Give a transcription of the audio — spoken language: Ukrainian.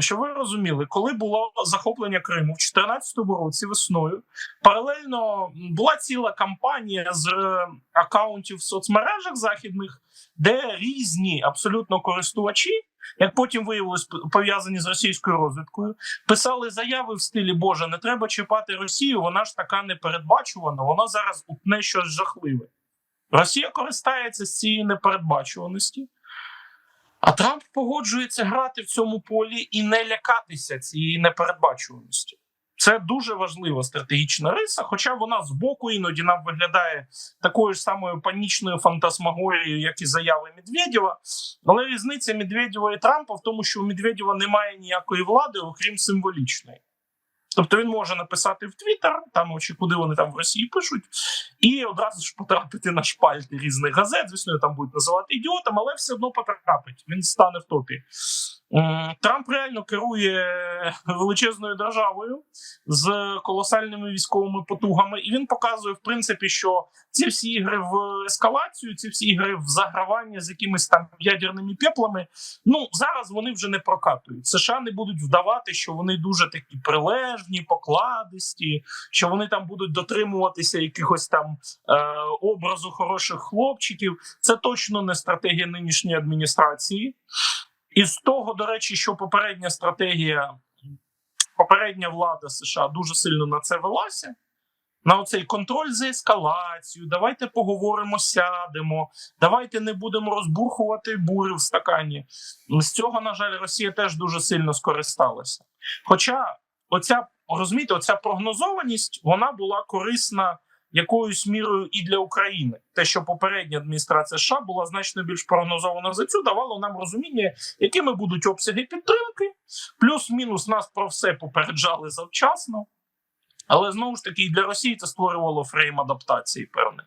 Щоб ви розуміли, коли було захоплення Криму в 2014 році весною, паралельно була ціла кампанія з е, акаунтів в соцмережах західних, де різні абсолютно користувачі, як потім виявилось пов'язані з російською розвідкою, писали заяви в стилі Боже, не треба чіпати Росію, вона ж така непередбачувана, вона зараз утне щось жахливе. Росія користається з цієї непередбачуваності. А Трамп погоджується грати в цьому полі і не лякатися цієї непередбачуваності. Це дуже важлива стратегічна риса, хоча вона з боку іноді нам виглядає такою ж самою панічною фантасмагорією, як і заяви Медведєва. Але різниця Медведєва і Трампа в тому, що у Медведєва немає ніякої влади, окрім символічної. Тобто він може написати в Твіттер, там чи куди вони там в Росії пишуть, і одразу ж потрапити на шпальти різних газет. Звісно, там будуть називати ідіотом, але все одно потрапить. Він стане в топі. Трамп реально керує величезною державою з колосальними військовими потугами, і він показує, в принципі, що ці всі ігри в ескалацію, ці всі ігри в загравання з якимись там ядерними пеплами. Ну зараз вони вже не прокатують. США не будуть вдавати, що вони дуже такі прилежні, покладисті, що вони там будуть дотримуватися якихось там е, образу хороших хлопчиків. Це точно не стратегія нинішньої адміністрації. І з того, до речі, що попередня стратегія, попередня влада США дуже сильно на це велася. На оцей контроль за ескалацією, давайте поговоримо, сядемо, давайте не будемо розбурхувати бури в стакані. З цього, на жаль, Росія теж дуже сильно скористалася. Хоча оця розумієте, оця прогнозованість вона була корисна якоюсь мірою і для України. Те, що попередня адміністрація США була значно більш прогнозована за цю, давало нам розуміння, якими будуть обсяги підтримки. Плюс-мінус нас про все попереджали завчасно. Але знову ж таки і для Росії це створювало фрейм адаптації певний.